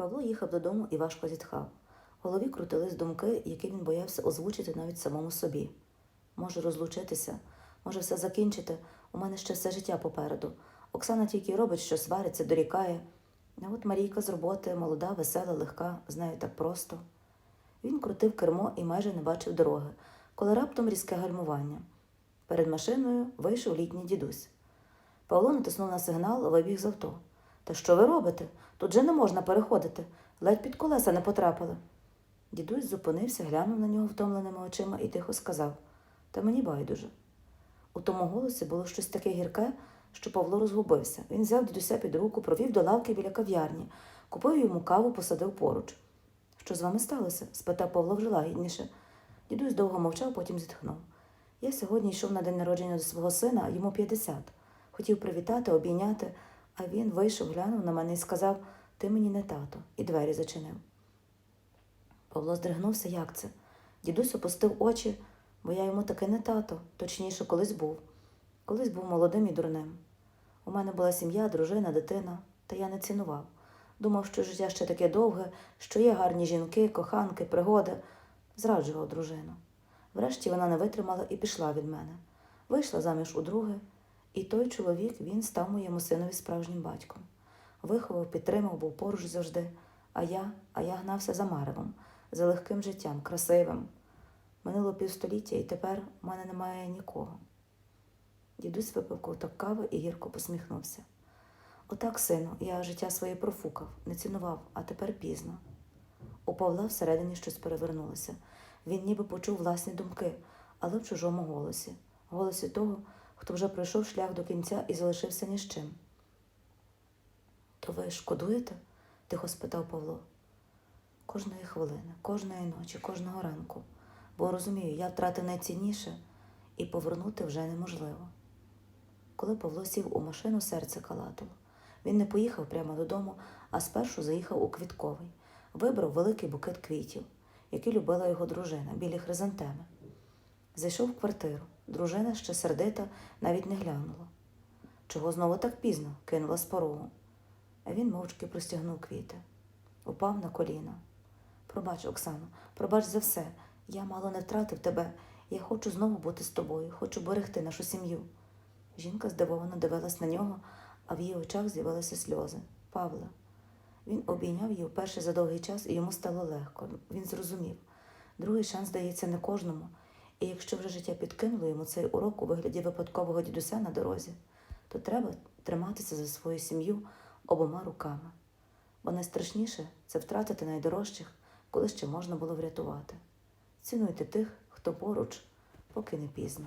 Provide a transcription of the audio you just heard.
Павло їхав додому і важко зітхав. В голові крутились думки, які він боявся озвучити навіть самому собі. Може розлучитися, може все закінчити. У мене ще все життя попереду. Оксана тільки робить, що свариться, дорікає. А от Марійка з роботи, молода, весела, легка, з нею так просто. Він крутив кермо і майже не бачив дороги, коли раптом різке гальмування. Перед машиною вийшов літній дідусь. Павло натиснув на сигнал, вибіг з авто. Та що ви робите? Тут же не можна переходити. Ледь під колеса не потрапили. Дідусь зупинився, глянув на нього втомленими очима і тихо сказав Та мені байдуже. У тому голосі було щось таке гірке, що Павло розгубився. Він взяв дідуся під руку, провів до лавки біля кав'ярні, купив йому каву, посадив поруч. Що з вами сталося? спитав Павло вже лагідніше. Дідусь довго мовчав, потім зітхнув. Я сьогодні йшов на день народження до свого сина, йому 50. Хотів привітати, обійняти, а він вийшов, глянув на мене і сказав Ти мені не тато, і двері зачинив. Павло здригнувся, як це? Дідусь опустив очі, бо я йому таки не тато, точніше, колись був. Колись був молодим і дурним. У мене була сім'я, дружина, дитина, та я не цінував. Думав, що життя ще таке довге, що є гарні жінки, коханки, пригоди. Зраджував дружину. Врешті вона не витримала і пішла від мене. Вийшла заміж у друге, і той чоловік він став моєму синові справжнім батьком. Виховав, підтримав, був поруч завжди. А я, а я гнався за маревом, за легким життям, красивим. Минуло півстоліття, і тепер у мене немає нікого. Дідусь випив ковток кави і гірко посміхнувся. Отак, сину, я життя своє профукав, не цінував, а тепер пізно. У Павла всередині щось перевернулося. Він ніби почув власні думки, але в чужому голосі, голосі того, хто вже пройшов шлях до кінця і залишився ні з чим. То ви шкодуєте? тихо спитав Павло. Кожної хвилини, кожної ночі, кожного ранку, бо розумію, я втратив найцінніше і повернути вже неможливо. Коли Павло сів у машину, серце калатало. Він не поїхав прямо додому, а спершу заїхав у квітковий, вибрав великий букет квітів, який любила його дружина, білі хризантеми. Зайшов в квартиру. Дружина ще сердита, навіть не глянула. Чого знову так пізно? кинула з порогу. А він мовчки простягнув квіти, упав на коліна. Пробач, Оксано, пробач за все. Я мало не втратив тебе. Я хочу знову бути з тобою, хочу берегти нашу сім'ю. Жінка здивовано дивилась на нього, а в її очах з'явилися сльози. Павла. Він обійняв її вперше за довгий час, і йому стало легко. Він зрозумів. Другий шанс дається не кожному. І якщо вже життя підкинуло йому цей урок у вигляді випадкового дідуся на дорозі, то треба триматися за свою сім'ю обома руками. Бо найстрашніше це втратити найдорожчих, коли ще можна було врятувати. Цінуйте тих, хто поруч, поки не пізно.